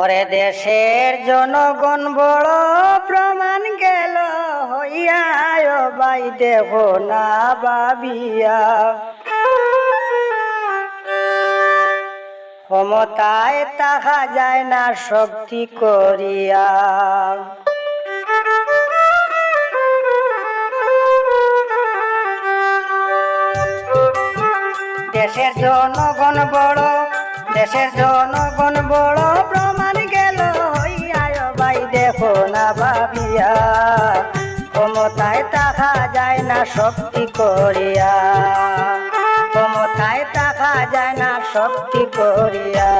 ওরে দেশের জনগণ বড় প্রমাণ গেল, হইয়া বাই দেব না বাবিয়া ক্ষমতায় তাহা যায় না, শক্তি করিয়া। দেশের জনগণ বড়, দেশের জনগণ বড় শক্তি করিয়া। ক্ষমতায় তাহা যায় না শক্তি করিয়া।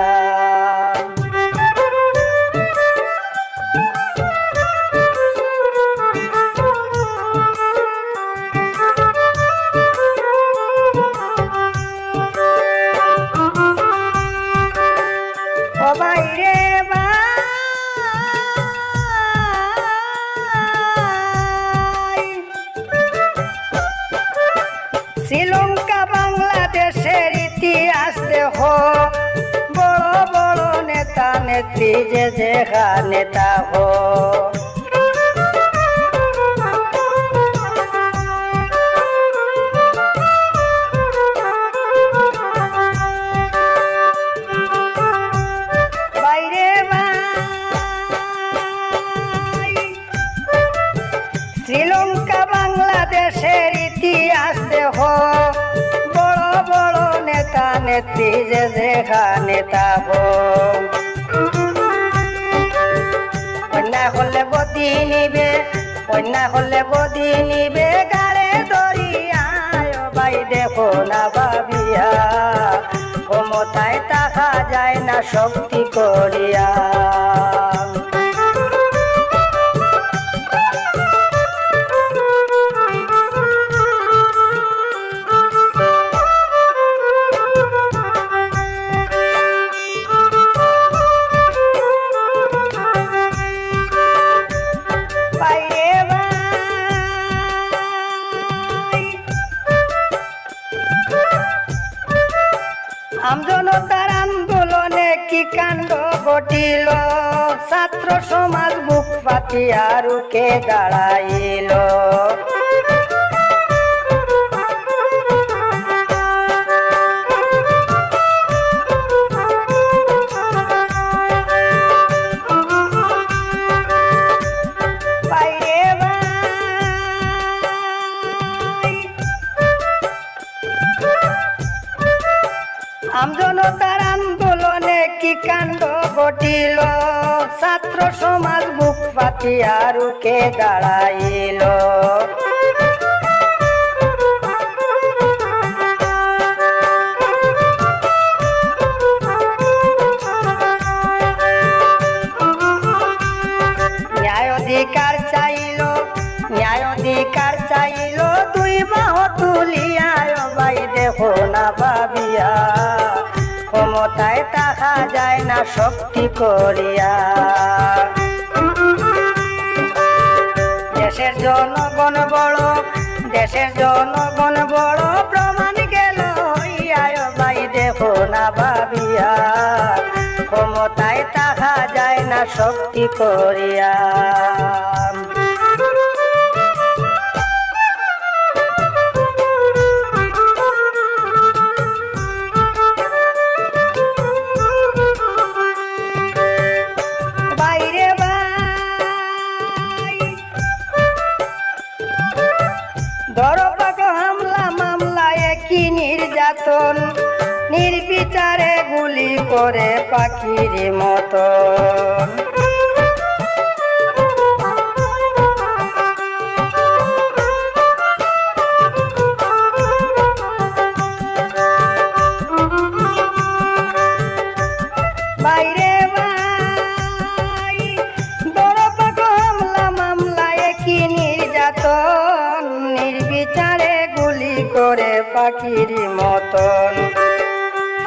ও ভাই যেখা নেতা হো বাইরে ভাই শ্রীলঙ্কা বাংলাদেশের ইতিহাস দেহ বড় বড় নেতা, নেত্রী যে যেখা নেতা হো কন্যা হলে বদি নিবে গাড়ে দরিয়ায় বাই দেখো না ভাবিয়া। ক্ষমতায় তাহা যায় না শক্তি করিয়া। ঘটিল। ছাত্র সমাজ বুক পাতিয়া কে দাঁড়াইল। ঘটিল। ছাত্র সমাজ বুক পাতিয়া কে দাঁড়াইল। শক্তি করিয়া। দেশের জনগণ বড়, দেশের জনগণ বড়, প্রমাণ গেল ভাই দেখো না ভাবিয়া। ক্ষমতায় তাহা যায় না শক্তি করিয়া। করে পাখির মতন। বাইরে ভাই দরপাক হামলা মামলা একই নির্যাতন। নির্বিচারে গুলি করে পাখির মতন।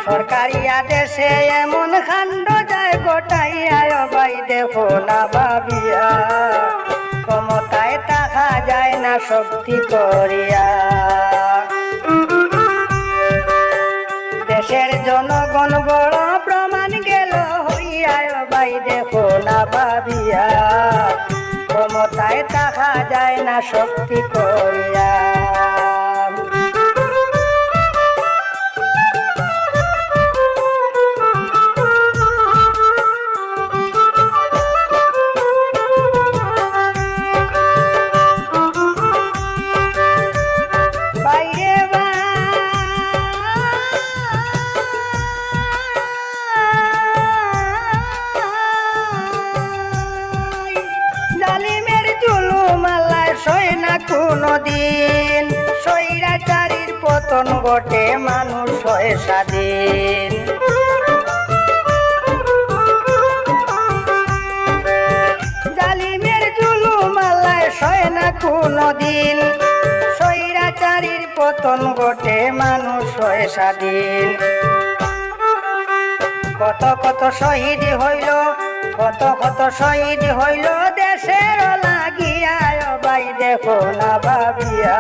সরকারি আদেশে এমন খান্ড যায় গোটাইয়া ভাই দেখো না ভাবিয়া। ক্ষমতায় তাহা যায় না শক্তি করিয়া। দেশের জনগণ বড় প্রমাণ গেল হইয়া ভাই ভাবিয়া। ক্ষমতায় থাকা যায় না শক্তি করিয়া। না কোনো দিন সৈরাচারীর পতন ঘটে মানুষ হয় স্বাধীন। জালিমের জুলুমালায় সয় না সৈরাচারীর পতন ঘটে মানুষ হয় স্বাধীন। কত কত শহীদ হইল, কত কত শহীদ হইল দেশের লাগিয়া বাই দেখো না ভাবিয়া।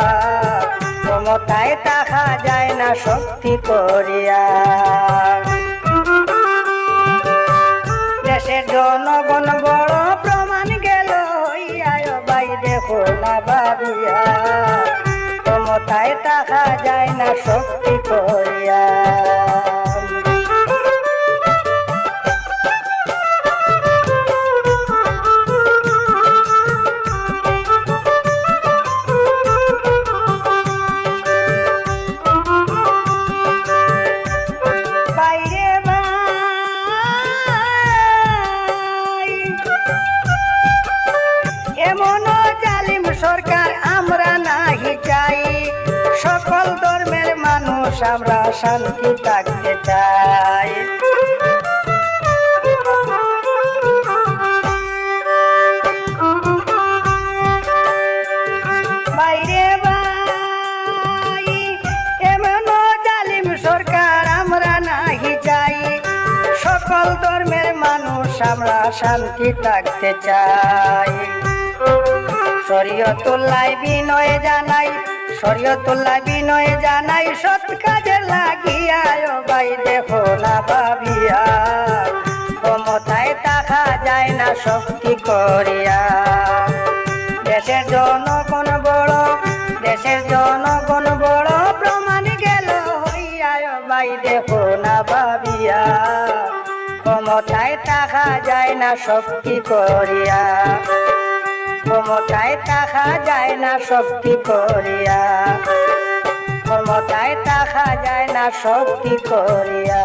ক্ষমতায় তাহা যায় না শক্তি করিয়া। দেশের জনগণ বড় প্রমাণ গেল বাই দেখো না ভাবিয়া। ক্ষমতায় তাহা যায় না শক্তি করিয়া। মানুষ আমরা শান্তি থাকতে চাই। বাইরে জালিম সরকার আমরা নাহি চাই। সকল ধর্মের মানুষ আমরা শান্তি থাকতে চাই। শরীয়তুল্লাহ বিনয় জানাই শরীয়তুল্লাহ বিনয় জানাই, সৎ কাজে লাগিয়া ও ভাই দেখো না ভাবিয়া। ক্ষমতায় থাকা যায় না শক্তি করিয়া। দেশের জনগণ বড়, দেশের জনগণ বড়, প্রমাণ গেল হইয়া ও ভাই দেখো না ভাবিয়া। ক্ষমতায় থাকা যায় না শক্তি করিয়া। ক্ষমতায় তাহা যায় না শক্তি করিয়া। ক্ষমতায় তাহা যায় না শক্তি করিয়া।